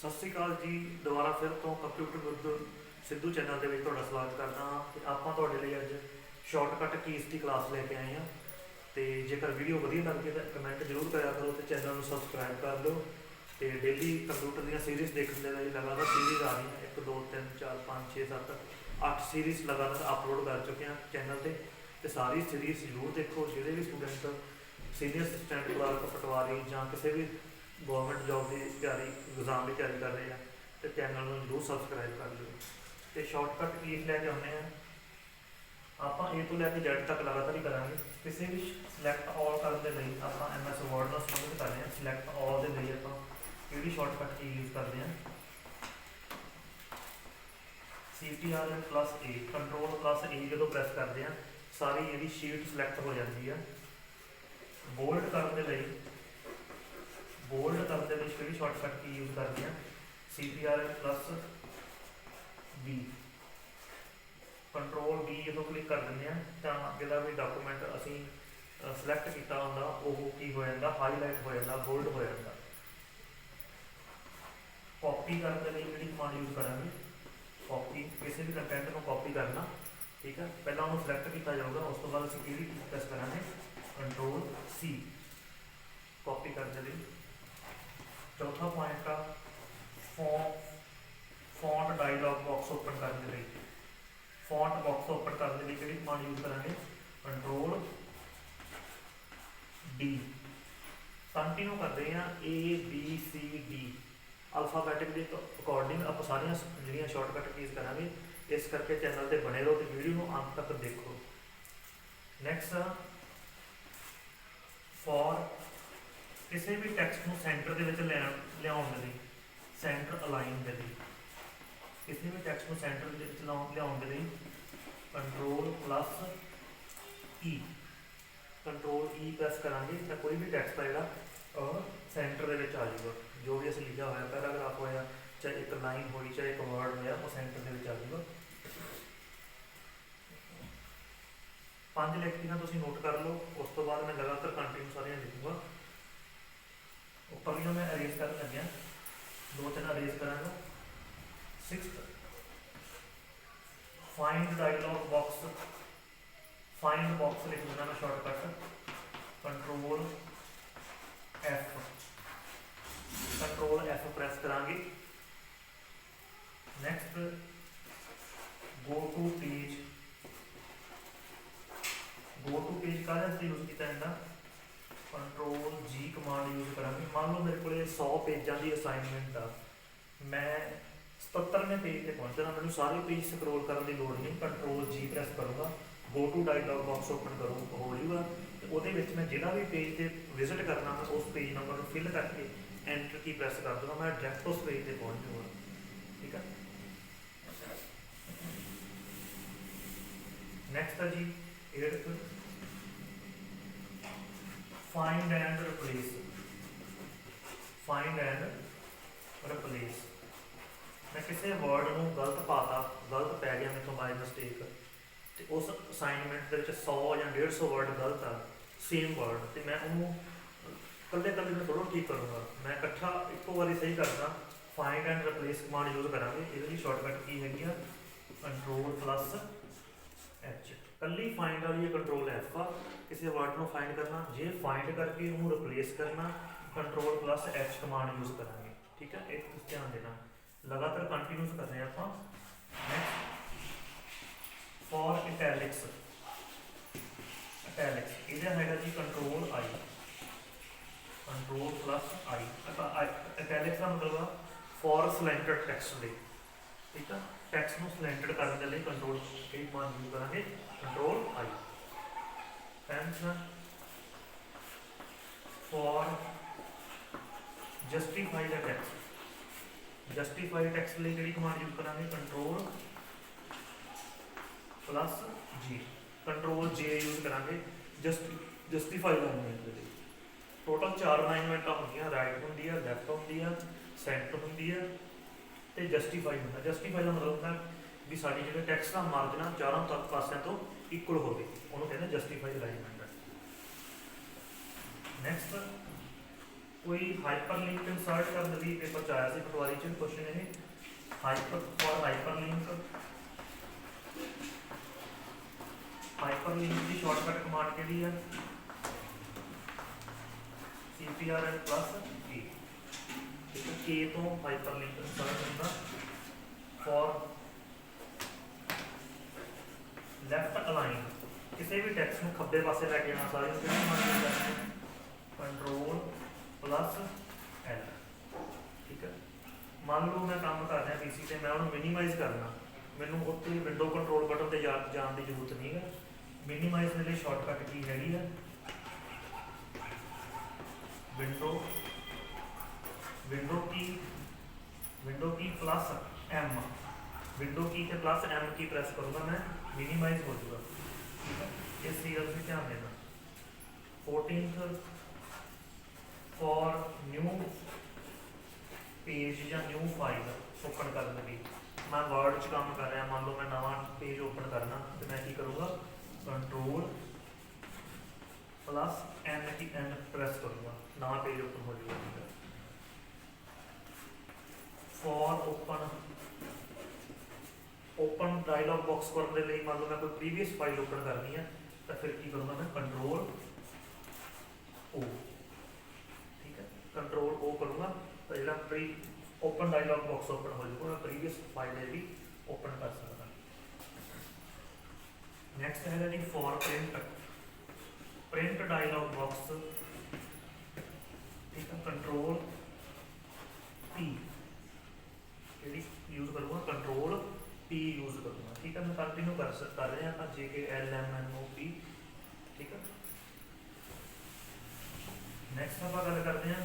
ਸਤਿ ਸ਼੍ਰੀ ਅਕਾਲ ਜੀ, ਦੁਬਾਰਾ ਫਿਰ ਤੋਂ ਕੰਪਿਊਟਰ ਵਿਦ ਸਿੱਧੂ ਚੈਨਲ ਦੇ ਵਿੱਚ ਤੁਹਾਡਾ ਸਵਾਗਤ ਕਰਦਾ ਹਾਂ। ਤੇ ਆਪਾਂ ਤੁਹਾਡੇ ਲਈ ਅੱਜ ਸ਼ਾਰਟਕਟ ਕੀਜ਼ ਦੀ ਕਲਾਸ ਲੈ ਕੇ ਆਏ ਹਾਂ। ਤੇ ਜੇਕਰ ਵੀਡੀਓ ਵਧੀਆ ਲੱਗਦੀ ਹੈ ਤਾਂ ਕਮੈਂਟ ਜ਼ਰੂਰ ਕਰਿਆ ਕਰੋ ਤੇ ਚੈਨਲ ਨੂੰ ਸਬਸਕ੍ਰਾਈਬ ਕਰ ਦਿਓ। ਤੇ ਡੇਲੀ ਕੰਪਿਊਟਰ ਦੀਆਂ ਸੀਰੀਜ਼ ਦੇਖਣ ਦੇ ਲਈ ਲਗਾਤਾਰ ਸੀਰੀਜ਼ ਆ ਰਹੀਆਂ। 1 2 3 4 5 6 7 8 ਸੀਰੀਜ਼ ਲਗਾਤਾਰ ਅਪਲੋਡ ਕਰ ਚੁੱਕੇ ਹਾਂ ਚੈਨਲ ਤੇ। ਤੇ ਸਾਰੀ ਸੀਰੀਜ਼ ਜ਼ਰੂਰ ਦੇਖੋ। ਜਿਹੜੇ ਵੀ student senior assistant clerk patwari ਜਾਂ ਕਿਸੇ ਵੀ ਗਵਰਨਮੈਂਟ ਜੌਬ ਦੀ ਤਿਆਰੀ ਐਗਜ਼ਾਮ ਦੀ ਤਿਆਰੀ ਕਰ ਰਹੇ ਆ ਤੇ ਚੈਨਲ ਨੂੰ ਜਰੂਰ ਸਬਸਕ੍ਰਾਈਬ ਕਰ ਲਿਓ। ਤੇ ਸ਼ਾਰਟਕਟ ਕੀਜ਼ ਲੈ ਕੇ ਆਉਂਦੇ ਆ? ਆਪਾਂ A ਤੋਂ ਲੈ ਕੇ Z ਤੱਕ ਲਗਾਤਾਰ ਹੀ ਕਰਾਂਗੇ। ਕਿਸੇ ਵੀ ਸਿਲੈਕਟ ਆਲ ਕਰਨ ਦੇ ਲਈ ਆਪਾਂ MS Word ਨਾਲ ਸੰਬੰਧਿਤ ਕਰ ਰਹੇ ਹਾਂ ਸਿਲੈਕਟ ਆਲ ਦੇ ਲਈ ਆਪਾਂ ਕਿਹੜੀ ਸ਼ਾਰਟਕਟ ਕੀ ਯੂਜ਼ ਕਰਦੇ ਹਾਂ CTRL plus A control plus A ਜਦੋਂ ਪ੍ਰੈਸ ਕਰਦੇ ਹਾਂ ਸਾਰੀ ਇਹਦੀ ਸ਼ੀਟ ਸਿਲੈਕਟ ਹੋ ਜਾਂਦੀ ਆ। ਬੋਲਡ ਕਰਨ ਦੇ ਲਈ ਬੋਲਡ ਕਰਨ ਦੇ ਵਿੱਚ ਕਿਹੜੀ ਸ਼ਾਰਟਕਟ ਕੀ ਯੂਜ਼ ਕਰਦੇ ਹਾਂ CTRL plus B control B ਜਦੋਂ ਕਲਿੱਕ ਕਰ ਦਿੰਦੇ ਆ, ਤਾਂ ਜਿਹੜਾ ਵੀ ਡਾਕੂਮੈਂਟ ਅਸੀਂ ਸਿਲੈਕਟ ਕੀਤਾ ਹੁੰਦਾ, ਉਹ ਕੀ ਹੋ ਜਾਂਦਾ? ਹਾਈਲਾਈਟ ਹੋ ਜਾਂਦਾ ਬੋਲਡ ਹੋ ਜਾਂਦਾ। ਕਾਪੀ ਕਰਨ ਦੇ ਲਈ ਕਿਹੜੀ ਕਮਾਂਡ ਯੂਜ਼ ਕਰਾਂਗੇ ਕਾਪੀ ਕਿਸੇ ਵੀ ਕੰਟੈਂਟ ਨੂੰ ਕਾਪੀ ਕਰਨਾ, ਠੀਕ ਹੈ ਪਹਿਲਾਂ ਉਹਨੂੰ ਸਿਲੈਕਟ ਕੀਤਾ ਜਾਊਗਾ, ਉਸ ਤੋਂ ਬਾਅਦ ਅਸੀਂ ਕਿਹੜੀ ਪ੍ਰੈਸ ਕਰਾਂਗੇ ਕੰਟਰੋਲ ਸੀ ਕਾਪੀ ਕਰਨ ਦੇ ਲਈ। ਚੌਥਾ ਪੁਆਇੰਟ ਆ font font dialog box open ਕਰਨ ਦੇ ਲਈ। ਫੌਂਟ ਬਾਕਸ ਓਪਨ ਕਰਨ ਦੇ ਲਈ ਕਿਹੜੀ ਕਮਾਂਡ ਯੂਜ਼ ਕਰਾਂਗੇ? ਕੰਟਰੋਲ ਡੀ ਕੰਟੀਨਿਊ ਕਰਦੇ ਆ A, B, C, D ਅਲਫਾਬੈਟਿਕ ਦੇ ਅਕੋਰਡਿੰਗ ਆਪਾਂ ਸਾਰੀਆਂ ਜਿਹੜੀਆਂ ਸ਼ਾਰਟਕਟ ਕੀਜ਼ ਕਰਾਂਗੇ, ਇਸ ਕਰਕੇ ਚੈਨਲ ਤੇ ਬਣੇ ਰਹੋ ਤੇ ਵੀਡੀਓ ਨੂੰ ਅੰਤ ਤੱਕ ਦੇਖੋ। ਨੈਕਸਟ ਫॉर ਕਿਸੇ ਵੀ ਟੈਕਸਟ ਨੂੰ ਸੈਂਟਰ ਦੇ ਵਿੱਚ ਲਿਆਉਣ ਲਿਆਉਣ ਦੇ ਲਈ ਸੈਂਟਰ ਅਲਾਈਨ ਦੇ ਲਈ। ਕਿਸੇ ਵੀ ਟੈਕਸਟ ਨੂੰ ਸੈਂਟਰ ਦੇ ਵਿੱਚ ਲਿਆਉਣ ਲਿਆਉਣ ਦੇ ਲਈ control plus E control E press ਕਰਾਂਗੇ ਤਾਂ ਕੋਈ ਵੀ ਟੈਕਸਟ ਆ ਜਿਹੜਾ ਉਹ ਸੈਂਟਰ ਦੇ ਵਿੱਚ ਆ ਜਾਊਗਾ। ਜੋ ਵੀ ਅਸੀਂ ਲਿਖਿਆ ਹੋਇਆ, ਪੈਰਾਗ੍ਰਾਫ ਹੋਇਆ, ਚਾਹੇ ਇੱਕ ਲਾਈਨ ਹੋਈ, ਚਾਹੇ ਇੱਕ ਵਰਡ ਹੋਇਆ, ਉਹ ਸੈਂਟਰ ਦੇ ਵਿੱਚ ਆ ਜਾਊਗਾ। ਪੰਜ ਲਿਖਤੀਆਂ ਤੁਸੀਂ ਨੋਟ ਕਰ ਲਓ, ਉਸ ਤੋਂ ਬਾਅਦ ਮੈਂ ਲਗਾਤਾਰ ਕੰਟੀਨਿਊ ਸਾਰੀਆਂ ਲਿਖੂਗਾ। ਉੱਪਰਲੀਆਂ ਮੈਂ ਅਰੇਂਜ ਕਰਨ ਲੱਗਿਆ ਦੋ ਤਿੰਨ ਅਰੇਂਜ ਕਰਾਂਗਾ 6th find dialog box find box ਲਿਖ ਦੇਣਾ ਮੈਂ shortcut control F control F press ਕਰਾਂਗੇ next go to page go to page ਕਾਹਦੇ ਵਾਸਤੇ ਯੂਜ਼ ਕੀਤਾ ਜਾਂਦਾ ਕੰਟਰੋਲ G ਕਮਾਂਡ ਯੂਜ਼ ਕਰਾਂਗੇ। ਮੰਨ ਲਓ ਮੇਰੇ ਕੋਲੇ 100 ਪੇਜਾਂ ਦੀ ਅਸਾਈਨਮੈਂਟ ਆ। ਮੈਂ 77ਵੇਂ ਪੇਜ ਤੇ ਪਹੁੰਚਣਾ ਮੈਨੂੰ ਸਾਰੇ ਪੇਜ ਸਕਰੋਲ ਕਰਨ ਦੀ ਲੋੜ ਨਹੀਂ। ਕੰਟਰੋਲ G ਪ੍ਰੈਸ ਕਰੂੰਗਾ। Go to dialog box open ਕਰੂੰ, ਹੋ ਜਾਊਗਾ ਤੇ ਉਹਦੇ ਵਿੱਚ ਮੈਂ ਜਿਹੜਾ ਵੀ ਪੇਜ ਤੇ ਵਿਜ਼ਿਟ ਕਰਨਾ ਮੈਂ ਉਸ ਪੇਜ ਨੰਬਰ ਨੂੰ ਫਿਲ ਕਰਕੇ ਐਂਟਰ ਕੀ ਪ੍ਰੈਸ ਕਰ ਦੂੰਗਾ ਮੈਂ ਡਾਇਰੈਕਟ ਉਸ ਪੇਜ ਤੇ ਪਹੁੰਚ ਜਾਊਗਾ। ਠੀਕ ਹੈ ਨੈਕਸਟ ਹੈ ਜੀ। ਇਹ find and replace find and replace ਮੈਂ ਕਿਸੇ ਵਰਡ ਨੂੰ ਗਲਤ ਪਾਤਾ, ਗਲਤ ਪੈ ਗਿਆ ਮੇਰੇ ਤੋਂ ਬਾਈ ਮਿਸਟੇਕ ਤੇ ਉਸ ਅਸਾਈਨਮੈਂਟ ਦੇ ਵਿੱਚ 100 ਜਾਂ 150 ਵਰਡ ਗਲਤ ਆ ਸੇਮ ਵਰਡ ਤੇ ਮੈਂ ਉਹਨੂੰ ਕੱਲੇ ਕੱਲੇ ਮੈਂ ਥੋੜਾ ਠੀਕ ਕਰੂੰਗਾ। ਮੈਂ ਇਕੱਠਾ ਇੱਕੋ ਵਾਰੀ ਸਹੀ ਕਰਦਾ find and replace command use ਕਰਾਂਗੇ, ਇਹਦੇ ਲਈ ਸ਼ਾਰਟਕਟ ਕੀ ਹੈਗੀ ਆ? ਕੰਟਰੋਲ ਪਲੱਸ ਐਚ ਕੱਲੀ ਫਾਈਂਡ ਵਾਲੀ ਹੈ ਕੰਟਰੋਲ ਐਫ ਆ ਕਿਸੇ ਵਰਡ ਨੂੰ ਫਾਈਂਡ ਕਰਨਾ, ਜੇ ਫਾਈਂਡ ਕਰਕੇ ਉਹਨੂੰ ਰਿਪਲੇਸ ਕਰਨਾ control plus H command use ਕਰਾਂਗੇ। ਠੀਕ ਹੈ? ਇਹ ਤੁਸੀਂ ਧਿਆਨ ਦੇਣਾ। ਲਗਾਤਾਰ ਕੰਟੀਨਿਊਸ ਕਰ ਰਹੇ ਹਾਂ ਆਪਾਂ। ਨੈਕਸਟ ਫॉर ਇਟੈਲਿਕਸ ਇਟੈਲਿਕਸ ਇਹਦਾ ਹੈਗਾ ਜੀ control I control plus I italics ਦਾ ਮਤਲਬ ਆ ਫॉर ਸਲੈਂਟਡ ਟੈਕਸਟ ਲਈ। ਠੀਕ ਆ? ਟੈਕਸਟ ਨੂੰ ਸਲੈਂਟਡ ਕਰਨ ਦੇ ਲਈ ਕੰਟਰੋਲ ਕੀ ਕਮਾਂਡ ਯੂਜ਼ ਕਰਾਂਗੇ। Control I pension for justify the text justify text ਲਈ ਕਿਹੜੀ ਕਮਾਂਡ ਯੂਜ਼ ਕਰਾਂਗੇ control plus G control J use ਕਰਾਂਗੇ ਜਸਟ ਜਸਟੀਫਾਈ ਅਲਾਈਨਮੈਂਟ ਦੇ ਲਈ। ਟੋਟਲ 4 ਅਲਾਈਨਮੈਂਟਾਂ ਹੁੰਦੀਆਂ ਰਾਈਟ ਹੁੰਦੀ ਆ ਲੈਫਟ ਹੁੰਦੀ ਆ ਸੈਂਟਰ ਹੁੰਦੀ ਆ। ਤੇ ਜਸਟੀਫਾਈ ਹੁੰਦਾ। ਜਸਟੀਫਾਈ ਦਾ ਮਤਲਬ ਹੁੰਦਾ ਵੀ ਸਾਡੀ ਜਿਹੜੇ ਟੈਕਸਟ ਦਾ ਮਾਰਜਨ ਆ ਚਾਰਾਂ ਤੱਕ ਪਾਸਿਆਂ ਤੋਂ ਇਕੁਅਲ ਹੋਵੇ। ਉਹਨੂੰ ਕਹਿੰਦੇ ਜਸਟੀਫਾਈ ਅਲਾਈਨਮੈਂਟ ਨੈਕਸਟ ਕੋਈ ਹਾਈਪਰਲਿੰਕ ਇਨਸਰਟ ਕਰਨ ਦੀ ਪੇਪਰ ਚ ਆਇਆ ਸੀ ਪਟਵਾਰੀ ਚ ਕੁਐਸਚਨ ਇਹ। ਹਾਈਪਰ ਫॉर ਹਾਈਪਰਲਿੰਕ ਹਾਈਪਰਲਿੰਕ ਦੀ ਸ਼ਾਰਟਕਟ ਕਮਾਂਡ ਕਿਹੜੀ ਹੈ cpr plus k ਠੀਕ ਹੈ k ਤੋਂ ਹਾਈਪਰਲਿੰਕ ਇਨਸਰਟ ਹੁੰਦਾ। ਫॉर ਲੈਫਟ ਅਲਾਈਨ ਕਿਸੇ ਵੀ ਟੈਕਸਟ ਨੂੰ ਖੱਬੇ ਪਾਸੇ ਲੈ ਕੇ ਆਉਣਾ, ਸਾਰੇ ਨੂੰ ਕਿਹੜੀ ਕਮਾਂਡ ਕਰਦੇ ਕੰਟਰੋਲ ਪਲੱਸ ਐਲ ਠੀਕ ਹੈ? ਮੰਨ ਲਓ ਮੈਂ ਕੰਮ ਕਰ ਰਿਹਾ ਪੀਸੀ ਤੇ, ਮੈਂ ਉਹਨੂੰ ਮਿਨੀਮਾਈਜ਼ ਕਰਨਾ। ਮੈਨੂੰ ਉੱਥੇ ਵਿੰਡੋ ਕੰਟਰੋਲ ਬਟਨ ਤੇ ਜਾ- ਜਾਣ ਦੀ ਜ਼ਰੂਰਤ ਨਹੀਂ ਹੈ। ਮਿਨੀਮਾਈਜ਼ ਦੇ ਲਈ ਸ਼ਾਰਟਕਟ ਕੀ ਹੈਗੀ ਹੈ? Window window key window key plus M window key ਤੇ ਪਲੱਸ ਐਮ ਕੀ ਪ੍ਰੈਸ ਕਰੂੰਗਾ ਮੈਂ ਮਿਨੀਮਾਈਜ਼ ਹੋ ਜਾਊਗਾ। ਠੀਕ ਹੈ? ਇਸ ਸੀਰੀਅਲ ਤੇ ਧਿਆਨ ਦੇਣਾ। 14th ਫॉर ਨਿਊ ਪੇਜ ਜਾਂ ਨਿਊ ਫਾਈਲ ਓਪਨ ਕਰਨ ਲਈ। ਮੈਂ ਵਰਡ 'ਚ ਕੰਮ ਕਰ ਰਿਹਾ, ਮੰਨ ਲਓ ਮੈਂ ਨਵਾਂ ਪੇਜ ਓਪਨ ਕਰਨਾ, ਤੇ ਮੈਂ ਕੀ ਕਰੂੰਗਾ? Control plus N key N press ਕਰੂੰਗਾ। ਨਵਾਂ ਪੇਜ ਓਪਨ ਹੋ ਜਾਊਗਾ for open open dialog box ਕਰਨ ਦੇ ਲਈ ਮੰਨ ਲਓ ਮੈਂ ਕੋਈ ਪ੍ਰੀਵੀਅਸ ਫਾਈਲ ਓਪਨ ਕਰਨੀ ਹੈ, ਤਾਂ ਫਿਰ ਕੀ ਕਰੂੰਗਾ ਮੈਂ ਕੰਟਰੋਲ ਓ ਠੀਕ ਹੈ? ਕੰਟਰੋਲ ਓ ਕਰੂੰਗਾ, ਤਾਂ ਜਿਹੜਾ pre open dialog box open ਹੋ ਜਾਊਗਾ, ਮੈਂ ਪ੍ਰੀਵੀਅਸ ਫਾਈਲ ਹੈ ਜਿਹੜੀ ਓਪਨ ਕਰ ਸਕਦਾ। ਨੈਕਸਟ ਹੈ ਜੀ for print print dialog box ਠੀਕ ਹੈ ਕੰਟਰੋਲ ਪੀ ਜਿਹੜੀ ਯੂਜ਼ ਕਰੂੰਗਾ ਕੰਟਰੋਲ ਪੀ ਯੂਜ਼ ਕਰੂੰਗਾ ਠੀਕ ਹੈ ਮੈਂ ਕੰਟੀਨਿਊ ਕਰ ਸਕ ਕਰ ਰਿਹਾ ਤਾਂ ਜੇ ਕੇ ਐਲ ਐਮ ਐਨ ਓ ਪੀ ਠੀਕ ਹੈ ਨੈਕਸਟ ਆਪਾਂ ਗੱਲ ਕਰਦੇ ਹਾਂ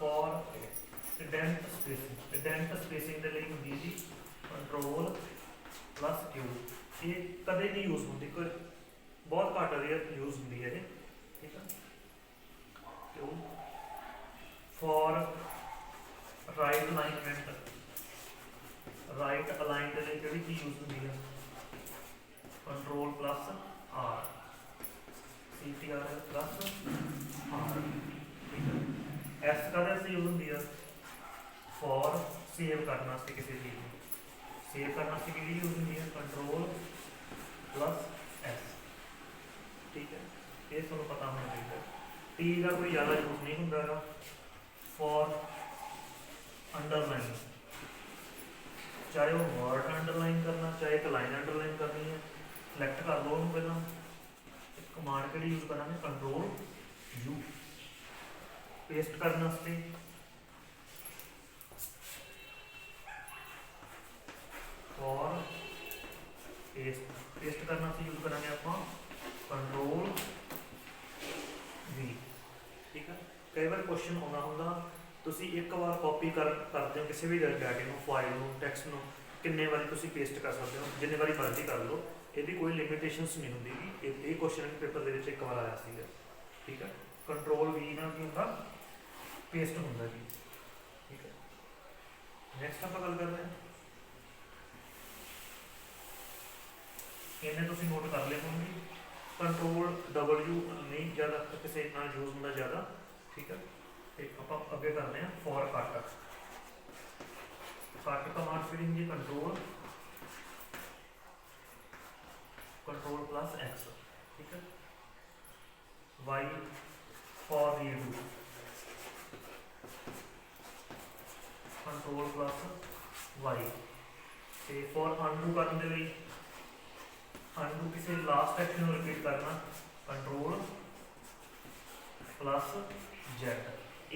for indent spacing indent spacing ਦੇ ਲਈ ਹੁੰਦੀ ਹੈ ਜੀ ਕੰਟਰੋਲ ਪਲੱਸ ਕਿਊ ਇਹ ਕਦੇ ਨਹੀਂ ਯੂਜ਼ ਹੁੰਦੀ, ਕੋਈ ਬਹੁਤ ਘੱਟ ਰੇਅਰ ਯੂਜ਼ ਹੁੰਦੀ ਹੈ ਇਹ। ਠੀਕ ਹੈ Q for right alignment right align ਦੇ ਲਈ ਕਿਹੜੀ ਚੀਜ਼ ਯੂਜ਼ ਹੁੰਦੀ ਹੈ? Control plus R CTR plus R ਠੀਕ ਹੈ ਐਸ ਕਦੇ ਸੇ ਯੂਜ਼ ਹੁੰਦੀ ਹੈ ਫॉर ਸੇਵ ਕਰਨ ਵਾਸਤੇ ਕਿਸੇ ਚੀਜ਼ ਨੂੰ ਸੇਵ ਕਰਨ ਵਾਸਤੇ ਕਿਹੜੀ ਯੂਜ਼ ਹੁੰਦੀ ਹੈ ਕੰਟਰੋਲ ਪਲੱਸ ਐਸ ਠੀਕ ਹੈ ਇਹ ਤੁਹਾਨੂੰ ਪਤਾ ਹੋਣਾ ਚਾਹੀਦਾ ਟੀ ਦਾ ਕੋਈ ਜ਼ਿਆਦਾ ਯੂਜ਼ ਨਹੀਂ ਹੁੰਦਾ ਹੈਗਾ ਫॉर ਅੰਡਰਲਾਈਨ ਚਾਹੇ ਉਹ ਵਰਡ ਅੰਡਰਲਾਈਨ ਕਰਨਾ ਚਾਹੇ ਇੱਕ ਲਾਈਨ ਅੰਡਰਲਾਈਨ ਕਰਨੀ ਹੈ ਸਿਲੈਕਟ ਕਰ ਲਓ ਉਹਨੂੰ ਪਹਿਲਾਂ। ਕਮਾਂਡ ਕਿਹੜੀ ਯੂਜ਼ ਕਰਾਂਗੇ? ਕੰਟਰੋਲ ਯੂ ਪੇਸਟ ਕਰਨ ਵਾਸਤੇ। ਔਰ ਪੇਸਟ ਪੇਸਟ ਕਰਨ ਵਾਸਤੇ ਯੂਜ਼ ਕਰਾਂਗੇ ਆਪਾਂ ਕੰਟਰੋਲ ਵੀ ਠੀਕ ਹੈ ਕਈ ਵਾਰ ਕੁਐਸਚਨ ਆਉਂਦਾ ਹੁੰਦਾ, ਤੁਸੀਂ ਇੱਕ ਵਾਰ ਕਾਪੀ ਕਰ, ਕਰਦੇ ਹੋ ਕਿਸੇ ਵੀ ਡਾਟਾ ਨੂੰ ਫਾਈਲ ਨੂੰ ਟੈਕਸਟ ਨੂੰ, ਕਿੰਨੇ ਵਾਰੀ ਤੁਸੀਂ ਪੇਸਟ ਕਰ ਸਕਦੇ ਹੋ? ਜਿੰਨੇ ਵਾਰੀ ਮਰਜ਼ੀ ਕਰ ਲਓ। ਇਹਦੀ ਕੋਈ ਲਿਮਿਟੇਸ਼ਨਸ ਨਹੀਂ ਹੁੰਦੀ ਗੀ। ਇਹ ਇਹ ਕੁਐਸਚਨ ਪੇਪਰ ਦੇ ਵਿੱਚ ਇੱਕ ਵਾਰ ਆਇਆ ਸੀਗਾ। ਠੀਕ ਹੈ ਕੰਟਰੋਲ ਵੀ ਨਾਲ ਕੀ ਹੁੰਦਾ? ਪੇਸਟ ਹੁੰਦਾ ਜੀ। ਠੀਕ ਹੈ ਨੈਕਸਟ ਆਪਾਂ ਗੱਲ ਕਰਦੇ ਹਾਂ। ਇਹਨੇ ਤੁਸੀਂ ਨੋਟ ਕਰ ਲਿਆ ਹੋਣਗੇ ਕੰਟਰੋਲ W ਨਹੀਂ ਜ਼ਿਆਦਾ, ਕਿਸੇ ਨਾਲ ਯੂਜ਼ ਹੁੰਦਾ ਜ਼ਿਆਦਾ। ਠੀਕ ਹੈ ਤੇ ਆਪਾਂ ਅੱਗੇ ਕਰਦੇ ਹਾਂ। ਫੋਰ ਕੱਟ ਕੱਟ ਕਮਾਂਡ ਫਿਰ ਹੁੰਦੀ ਕੰਟਰੋਲ ਕੰਟਰੋਲ ਪਲੱਸ x, ਠੀਕ ਹੈ? Y for redo control plus y. ਤੇ ਫॉर ਅਨਡੂ ਕਰਨ ਦੇ ਲਈ ਅਨਡੂ ਕਿਸੇ ਲਾਸਟ ਐਕਸ਼ਨ ਨੂੰ ਰਿਪੀਟ ਕਰਨਾ ਕੰਟਰੋਲ ਪਲੱਸ Z.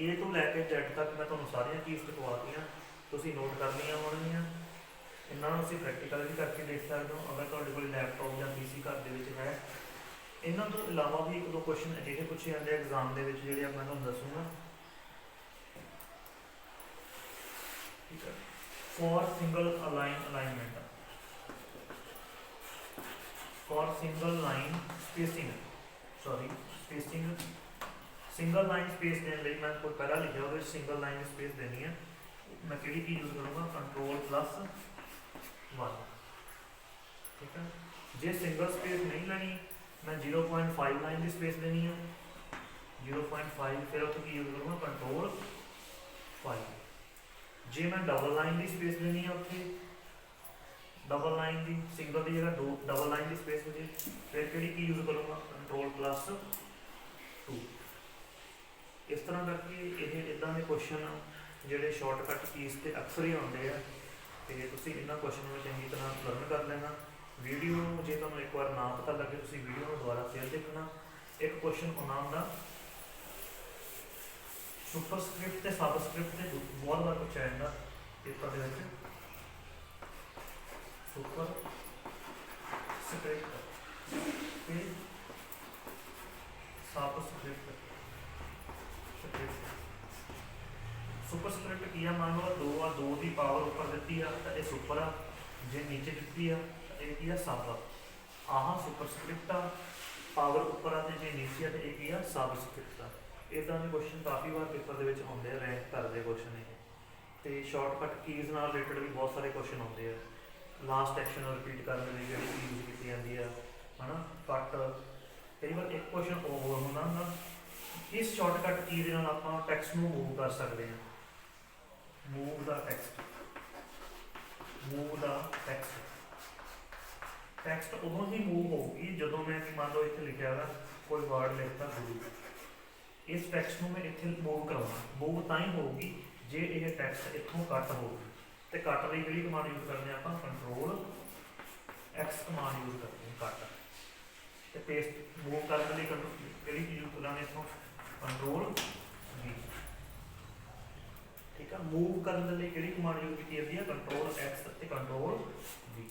A ਤੋਂ ਲੈ ਕੇ Z ਤੱਕ ਮੈਂ ਤੁਹਾਨੂੰ ਸਾਰੀਆਂ ਕੀਜ਼ ਲਿਖਵਾਤੀਆਂ ਤੁਸੀਂ ਨੋਟ ਕਰਨੀਆਂ ਹੋਣਗੀਆਂ। ਇਹਨਾਂ ਨੂੰ ਅਸੀਂ ਪ੍ਰੈਕਟੀਕਲ ਵੀ ਕਰਕੇ ਦੇਖ ਸਕਦੇ ਹੋ। ਅਗਰ ਤੁਹਾਡੇ ਕੋਲ ਲੈਪਟਾਪ ਜਾਂ ਪੀਸੀ ਘਰ ਦੇ ਵਿੱਚ ਹੈ, ਇਹਨਾਂ ਤੋਂ ਇਲਾਵਾ ਵੀ ਇੱਕ ਦੋ ਕੁਐਸਚਨ ਅਜਿਹੇ ਪੁੱਛੇ ਜਾਂਦੇ ਐਗਜ਼ਾਮ ਦੇ ਵਿੱਚ ਜਿਹੜੇ ਮੈਂ ਤੁਹਾਨੂੰ ਦੱਸੂਗਾ। ਠੀਕ ਹੈ for single align alignment for single line spacing sorry spacing single line space ਦੇਣ ਲਈ ਮੈਂ ਕੋਈ ਪਹਿਲਾਂ ਲਿਖਿਆ ਹੋਵੇ ਸਿੰਗਲ ਲਾਈਨ ਸਪੇਸ ਦੇਣੀ ਹੈ ਮੈਂ ਕਿਹੜੀ ਕੀ ਯੂਜ਼ ਕਰੂੰਗਾ? ਕੰਟਰੋਲ ਪਲੱਸ 1 ਠੀਕ ਹੈ ਜੇ ਸਿੰਗਲ ਸਪੇਸ ਨਹੀਂ ਲੈਣੀ ਮੈਂ 0.5 ਲਾਈਨ ਦੀ ਸਪੇਸ ਦੇਣੀ ਆ 0.5 ਫਿਰ ਉੱਥੇ ਕੀ ਯੂਜ਼ ਕਰੂੰਗਾ ਕੰਟਰੋਲ 5 ਜੇ ਮੈਂ ਡਬਲ ਲਾਈਨ ਦੀ ਸਪੇਸ ਦੇਣੀ ਆ ਉੱਥੇ ਡਬਲ ਲਾਈਨ ਦੀ ਸਿੰਗਲ ਦੀ ਜਗ੍ਹਾ ਦੋ ਡਬਲ ਲਾਈਨ ਦੀ ਸਪੇਸ ਹੋ ਜੇ ਫਿਰ ਕਿਹੜੀ ਕੀ ਯੂਜ਼ ਕਰੂੰਗਾ ਕੰਟਰੋਲ ਪਲੱਸ 2 ਇਸ ਤਰ੍ਹਾਂ ਕਰਕੇ ਇਹ ਇਦਾਂ ਦੇ ਕੁਐਸਚਨ ਜਿਹੜੇ ਸ਼ਾਰਟਕਟ ਕੀਜ਼ ਤੇ ਅਕਸਰ ਹੀ ਆਉਂਦੇ ਆ ਤੇ ਤੁਸੀਂ ਇਹਨਾਂ ਕੁਐਸਚਨ ਨੂੰ ਚੰਗੀ ਤਰ੍ਹਾਂ ਲਰਨ ਕਰ ਲੈਣਾ। ਵੀਡੀਓ ਨੂੰ ਜੇ ਤੁਹਾਨੂੰ ਇੱਕ ਵਾਰ ਨਾ ਪਤਾ ਲੱਗੇ, ਤੁਸੀਂ ਵੀਡੀਓ ਨੂੰ ਦੁਬਾਰਾ ਫੇਰ ਦੇਖਣਾ। ਇੱਕ ਕੁਐਸਚਨ ਆਉਣਾ ਹੁੰਦਾ ਸੁਪਰਸਕ੍ਰਿਪਟ ਤੇ ਸਬਸਕ੍ਰਿਪਟ ਤੇ ਬਹੁਤ ਵਾਰ ਪੁੱਛਿਆ ਜਾਂਦਾ। ਪੇਪਰ ਦੇ ਵਿੱਚ ਸੁਪਰ ਸਕ੍ਰਿਪਟ ਤੇ ਸਬਸਕ੍ਰਿਪਟ ਸਕ੍ਰਿਪਟ ਸੁਪਰ ਸਕ੍ਰਿਪਟ ਕੀ ਆ? ਮੰਨ ਲਓ ਦੋ ਆ, ਦੋ ਦੀ ਪਾਵਰ ਉੱਪਰ ਦਿੱਤੀ ਆ, ਤਾਂ ਇਹ ਸੁਪਰ ਆ। ਜੇ ਨੀਚੇ ਦਿੱਤੀ ਆ, ਤਾਂ ਇਹ ਕੀ ਆ? ਸਬ ਆਹ ਸੁਪਰਸਕ੍ਰਿਪਟ ਆ ਪਾਵਰ ਉੱਪਰ ਆ ਤੇ ਜੇ ਨੀਚੇ ਆ, ਤੇ ਇਹ ਕੀ ਆ? ਸਬ ਸਕ੍ਰਿਪਟ ਆ। ਇਦਾਂ ਦੇ ਕੁਐਸਚਨ ਕਾਫੀ ਵਾਰ ਪੇਪਰ ਦੇ ਵਿੱਚ ਆਉਂਦੇ ਆ ਰੈਂਕ ਕਰਦੇ ਕੁਐਸਚਨ ਇਹ। ਤੇ ਸ਼ਾਰਟਕਟ ਕੀਜ਼ ਨਾਲ ਰਿਲੇਟਡ ਵੀ ਬਹੁਤ ਸਾਰੇ ਕੁਐਸਚਨ ਆਉਂਦੇ ਆ। ਲਾਸਟ ਐਕਸ਼ਨ ਰਿਪੀਟ ਕਰਨ ਲਈ ਜਿਹੜੀ ਕੀ ਯੂਜ਼ ਕੀਤੀ ਜਾਂਦੀ ਆ, ਹਨਾ? ਕੱਟ ਕਈ ਵਾਰ ਇੱਕ ਕੁਐਸਚਨ ਉਹ ਹੋਰ ਹੁੰਦਾ ਹੁੰਦਾ ਇਸ ਸ਼ਾਰਟਕਟ ਕੀ ਦੇ ਨਾਲ ਆਪਾਂ ਟੈਕਸਟ ਨੂੰ ਮੂਵ ਕਰ ਸਕਦੇ ਹਾਂ ਮੂਵ ਦਾ ਟੈਕਸਟ ਮੂਵ ਦਾ ਟੈਕਸਟ ਟੈਕਸਟ ਉਦੋਂ ਹੀ ਮੂਵ ਹੋਊਗੀ ਜਦੋਂ ਮੈਂ ਮੰਨ ਲਓ ਇੱਥੇ ਲਿਖਿਆ ਹੋਇਆ ਕੋਈ ਵਰਡ ਲਿਖਤਾ ਗੁਰੂ ਇਸ ਟੈਕਸਟ ਨੂੰ ਮੈਂ ਇੱਥੇ ਮੂਵ ਕਰਾਉਣਾ ਮੂਵ ਤਾਂ ਹੀ ਹੋਊਗੀ ਜੇ ਇਹ ਟੈਕਸਟ ਇੱਥੋਂ ਕੱਟ ਹੋਊਗੀ ਤੇ ਕੱਟ ਲਈ ਕਿਹੜੀ ਕਮਾਂਡ ਯੂਜ਼ ਕਰਦੇ ਹਾਂ ਆਪਾਂ? ਕੰਟਰੋਲ ਐਕਸ ਕਮਾਂਡ ਯੂਜ਼ ਕਰਦੇ ਹਾਂ ਕੱਟ। ਤੇ ਪੇਸਟ ਮੂਵ ਕਰਨ ਲਈ ਕਿਹੜੀ ਚੀਜ਼ ਯੂਜ਼ ਕਰਾਂਗੇ ਇੱਥੋਂ ਕੰਟਰੋਲ ਵੀ ਠੀਕ ਆ? ਮੂਵ ਕਰਨ ਦੇ ਲਈ ਕਿਹੜੀ ਕਮਾਂਡ ਯੂਜ਼ ਕੀਤੀ ਜਾਂਦੀ ਹੈ ਕੰਟਰੋਲ ਐਕਸ ਤੇ ਕੰਟਰੋਲ ਵੀ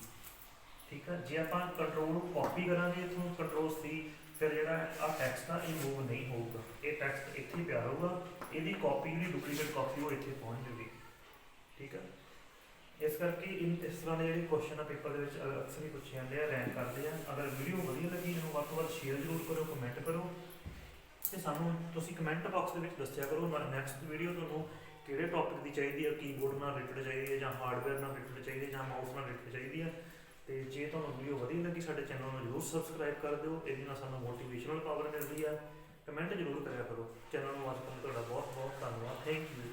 ਠੀਕ ਆ? ਜੇ ਆਪਾਂ ਕੰਟਰੋਲ ਨੂੰ ਕਾਪੀ ਕਰਾਂਗੇ ਇੱਥੋਂ ਕੰਟਰੋਲ ਸੀ ਫਿਰ ਜਿਹੜਾ ਆ ਟੈਕਸਟ ਆ, ਇਹ ਮੂਵ ਨਹੀਂ ਹੋਊਗਾ। ਇਹ ਟੈਕਸਟ ਇੱਥੇ ਹੀ ਪਿਆ ਰਹੂਗਾ। ਇਹਦੀ ਕਾਪੀ ਜਿਹੜੀ ਡੁਪਲੀਕੇਟ ਕਾਪੀ ਉਹ ਇੱਥੇ ਪਹੁੰਚ ਜੂਗੀ ਠੀਕ ਆ? ਇਸ ਕਰਕੇ ਇਨ ਇਸ ਤਰ੍ਹਾਂ ਦੇ ਜਿਹੜੇ ਕੁਐਸਚਨ ਆ ਪੇਪਰ ਦੇ ਵਿੱਚ ਅਕਸਰ ਹੀ ਪੁੱਛੇ ਜਾਂਦੇ ਆ ਰੈਂਕ ਕਰਦੇ ਆ। ਅਗਰ ਵੀਡੀਓ ਵਧੀਆ ਲੱਗੀ, ਇਹਨੂੰ ਵੱਧ ਤੋਂ ਵੱਧ ਸ਼ੇਅਰ ਜ਼ਰੂਰ ਕਰੋ ਕਮੈਂਟ ਕਰੋ। ਤੇ ਸਾਨੂੰ ਤੁਸੀਂ ਕਮੈਂਟ ਬਾਕਸ ਦੇ ਵਿੱਚ ਦੱਸਿਆ ਕਰੋ ਨੈਕਸਟ ਵੀਡੀਓ ਤੁਹਾਨੂੰ ਕਿਹੜੇ ਟੌਪਿਕ ਦੀ ਚਾਹੀਦੀ ਹੈ ਕੀਬੋਰਡ ਨਾਲ ਰਿਲੇਟਡ ਚਾਹੀਦੀ ਹੈ ਜਾਂ ਹਾਰਡਵੇਅਰ ਨਾਲ ਰਿਲੇਟਡ ਚਾਹੀਦੀ ਹੈ ਜਾਂ ਮਾਊਸ ਨਾਲ ਰਿਲੇਟਡ ਚਾਹੀਦੀ ਹੈ ਤੇ ਜੇ ਤੁਹਾਨੂੰ ਵੀਡੀਓ ਵਧੀਆ ਲੱਗੀ ਸਾਡੇ ਚੈਨਲ ਨੂੰ ਜਰੂਰ ਸਬਸਕ੍ਰਾਈਬ ਕਰ ਦਿਓ, ਇਹਦੇ ਨਾਲ ਸਾਨੂੰ ਮੋਟੀਵੇਸ਼ਨਲ ਪਾਵਰ ਮਿਲਦੀ ਹੈ ਕਮੈਂਟ ਜ਼ਰੂਰ ਕਰਿਆ ਕਰੋ। ਚੈਨਲ ਨੂੰ ਅੱਜ ਕਰਨ ਤੁਹਾਡਾ ਬਹੁਤ ਬਹੁਤ ਧੰਨਵਾਦ। Thank you